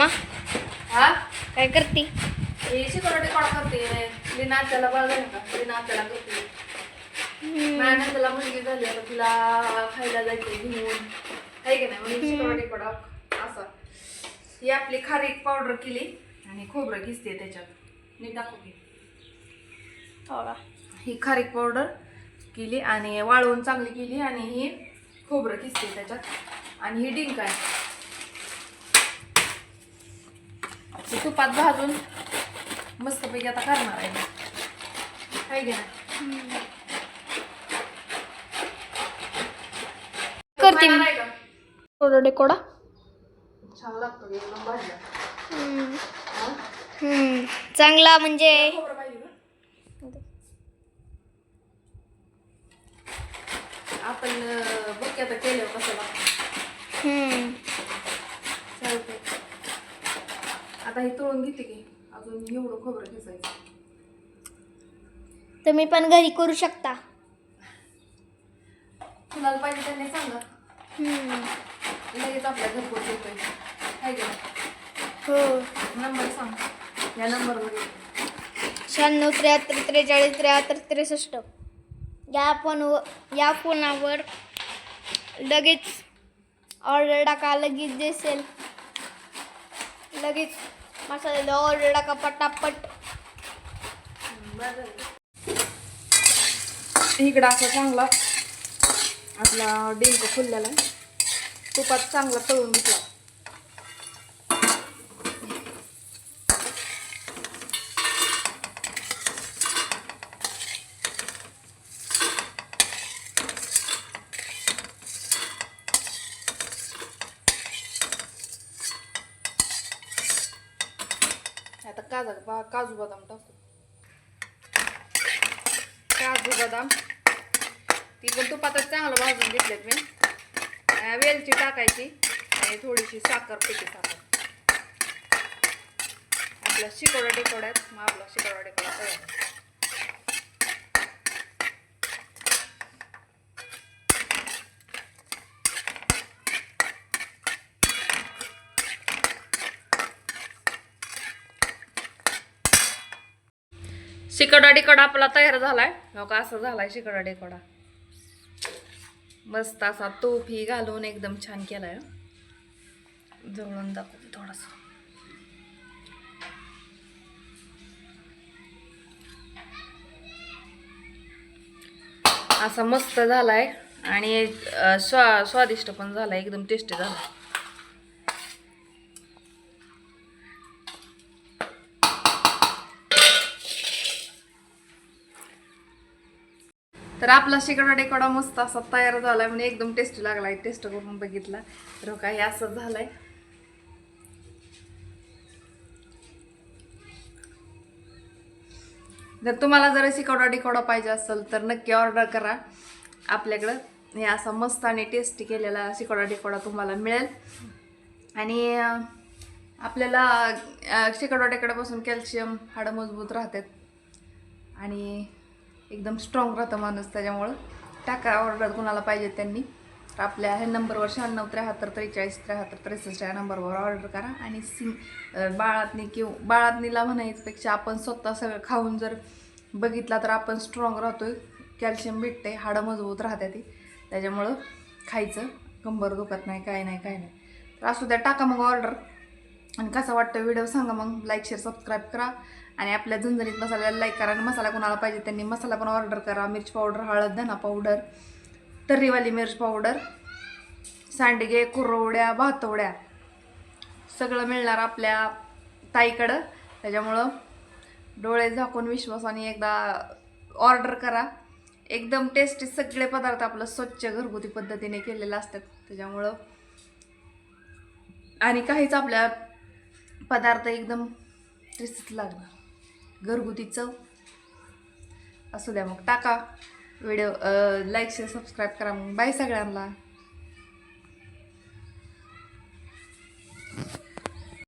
Mamma. हा? काय करते? हे शिकवटी करते लिना त्याला बघा का? लिना त्याला करते. मुलगी झाली आता तिला खायला जायचे घेऊन. आहे की नाही? म्हणून शिकवटी कडक असं. ही आपली खारीक पावडर केली आणि खोबरं घिसते त्याच्यात. नीट दाखव की. ही खारीक पावडर केली आणि वाळवून चांगली केली आणि ही खोबरं किसते त्याच्यात. आणि ही डिंक आहे ते तुपात भाजून मस्तपैकी आता करणार आहे. मी. आहे की नाही करते छान लागतो एकदम भाजला हम्म. चांगला म्हणजे खोबरं पाहिजे का आपण अं, बघ की आता केल्यावर कसं लागतं. हम्म. आता हे तळून घेते की. अजून एवढं खोबरं घ्यायचं तुम्ही पण घरी करू शकता. कुणाला पाहिजे त्यांनी सांगा. हम्म. लगेच आपल्या घरपोच येतोय काय हो. नंबर सांग. या नंबरवर शहाण्णव त्र्याहत्तर त्रेचाळीस त्र्याहत्तर त्रेसष्ट. या फोनवर या फोनावर लगेच ऑर्डर टाका लगेच दिसेल. लगेच मसाल्याला ऑर्डर का पटापट? इकडं असा चांगला आपला डिंक फुललेला तुपात चांगला तळून घेतला. काजू बा- काजू बदाम टाकू काजू बदाम. ती पण तुपातच चांगलं भाजून घेतलेत मी. वेलची टाकायची आणि थोडीशी साखर पिठी साखर. आपल्या शिकोडा टेकोड्यात मग आपला शिकोडा टेकोडा तयार. शिकडा डिकडा आपला तयार झालाय. हो का असं झालाय शिकडा डिकडा मस्त असा तूप ही घालून एकदम छान केलाय. जवळून दाखवते थोडासा. असा मस्त झालाय आणि स्वा स्वादिष्ट पण झालाय एकदम टेस्टी झालाय. तर आपला शिकडा डेकडा मस्त असा तयार झाला म्हणजे एकदम टेस्टी लागला आहे टेस्ट करून बघितला. तर हो काही असं झालंय. जर तुम्हाला जर शिकवडा डिकवडा पाहिजे असेल तर नक्की ऑर्डर करा. आपल्याकडं हे असा मस्त आणि टेस्टी केलेला शिकवडा डिकवडा तुम्हाला मिळेल. आणि आपल्याला अं, शिकडा कॅल्शियम हाडं मजबूत राहतात. आणि एकदम स्ट्रॉंग राहतं माणूस त्याच्यामुळं. टाका ऑर्डर कुणाला पाहिजे त्यांनी. तर आपल्या ह्या नंबरवर शहाण्णव त्र्याहत्तर त्रेचाळीस त्र्याहत्तर त्रेसष्ट या नंबरवर ऑर्डर करा. आणि सिम बाळातनी किंवा बाळातनीला म्हणायचपेक्षा आपण स्वतः सगळं खाऊन जर बघितला तर आपण स्ट्रॉंग राहतोय. कॅल्शियम भेटते हाडं मजबूत राहते ती. त्याच्यामुळं खायचं कंबर दुखत नाही काय नाही काय नाही. तर असू द्या टाका मग ऑर्डर आणि कसा वाटतं व्हिडिओ सांगा मग. लाईक शेअर सबस्क्राईब करा. आणि आपल्या झणझणीत मसाल्याला लाईक करा आणि मसाला कोणाला पाहिजे त्यांनी मसाला पण ऑर्डर करा. मिरची पावडर हळद धना पावडर तर्रीवाली मिरची पावडर सांडगे कुरवड्या भातवड्या सगळं मिळणार आपल्या ताईकडं. त्याच्यामुळं डोळे झाकून विश्वासाने एकदा ऑर्डर करा. एकदम टेस्टी सगळे पदार्थ आपलं स्वच्छ घरगुती पद्धतीने केलेले असतात. त्याच्यामुळं आणि काहीच आपल्या पदार्थ एकदम टेस्टीच लागणार. घरगुती चव. असू द्या मग. टाका. व्हिडिओ लाईक शेअर सबस्क्राईब करा मग. बाय सगळ्यांना.